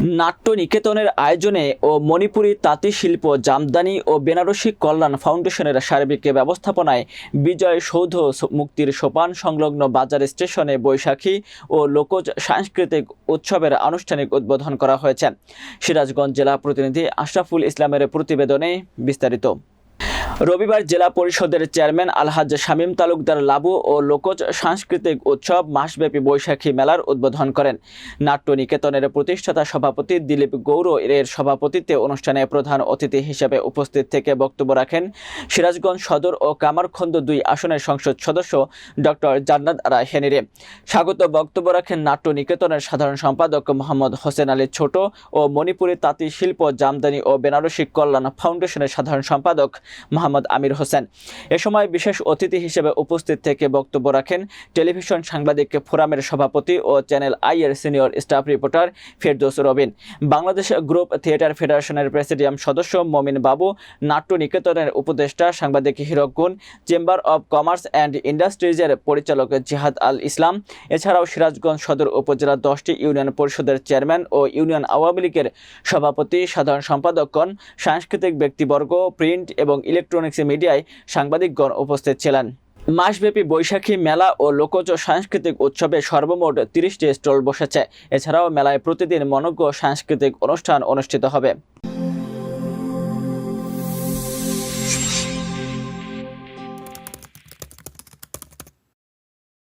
নাট্য নিকেতনের আয়োজনে ও মণিপুরী তাঁতি শিল্প জামদানি ও বেনারসি কল্যাণ ফাউন্ডেশনের সার্বিক ব্যবস্থাপনায় বিজয় সৌধ মুক্তির সোপান সংলগ্ন বাজার স্টেশনে বৈশাখী ও লোকজ সাংস্কৃতিক উৎসবের আনুষ্ঠানিক উদ্বোধন করা হয়েছে। সিরাজগঞ্জ জেলা প্রতিনিধি আশরাফুল ইসলামের প্রতিবেদনে বিস্তারিত। রবিবার জেলা পরিষদের চেয়ারম্যান আলহাজ শামীম তালুকদার লাবু ও লোকজ সাংস্কৃতিক উৎসব মাসব্যাপী বৈশাখী মেলার উদ্বোধন করেন। নাট্য নিকেতনের প্রতিষ্ঠাতা সভাপতি দিলীপ গৌর এর সভাপতিত্বে অনুষ্ঠানে প্রধান অতিথি হিসেবে উপস্থিত থেকে বক্তব্য রাখেন সিরাজগঞ্জ সদর ও কামারখন্দ দুই আসনের সংসদ সদস্য ডক্টর জান্নাত আরা হেনিরে। স্বাগত বক্তব্য রাখেন নাট্য নিকেতনের সাধারণ সম্পাদক মোহাম্মদ হোসেন আলী ছোট ও মণিপুরী তাঁতি শিল্প, জামদানি ও বেনারসি কল্যাণ ফাউন্ডেশনের সাধারণ সম্পাদক মোহাম্মদ আমির হোসেন। এ সময় বিশেষ অতিথি হিসেবে উপস্থিত থেকে বক্তব্য রাখেন টেলিভিশন সাংবাদিক ফোরামের সভাপতি ও চ্যানেল আই এর senior staff reporter Ferdous Robin. Bangladesh group theatre ফেডারেশনের প্রেসিডিয়াম সদস্য মমিন বাবু নাট্য নিকেতনের উপদেষ্টা সাংবাদিক Hirak Gun chamber of commerce and ইন্ডাস্ট্রিজের পরিচালক জিহাদ আল ইসলাম। এছাড়াও সিরাজগঞ্জ সদর উপজেলার দশটি ইউনিয়ন পরিষদের চেয়ারম্যান ও ইউনিয়ন আওয়ামী লীগের সভাপতি, সাধারণ সম্পাদকগণ সাংস্কৃতিক ব্যক্তিবর্গ, প্রিন্ট এবং ইলেকট্রনিক্স মিডিয়ায় সাংবাদিকগণ উপস্থিত ছিলেন। মাসব্যাপী বৈশাখী মেলা ও লোকজ সাংস্কৃতিক উৎসবে সর্বমোট তিরিশটি স্টল বসেছে। এছাড়াও মেলায় প্রতিদিন মনজ্ঞ সাংস্কৃতিক অনুষ্ঠান অনুষ্ঠিত হবে।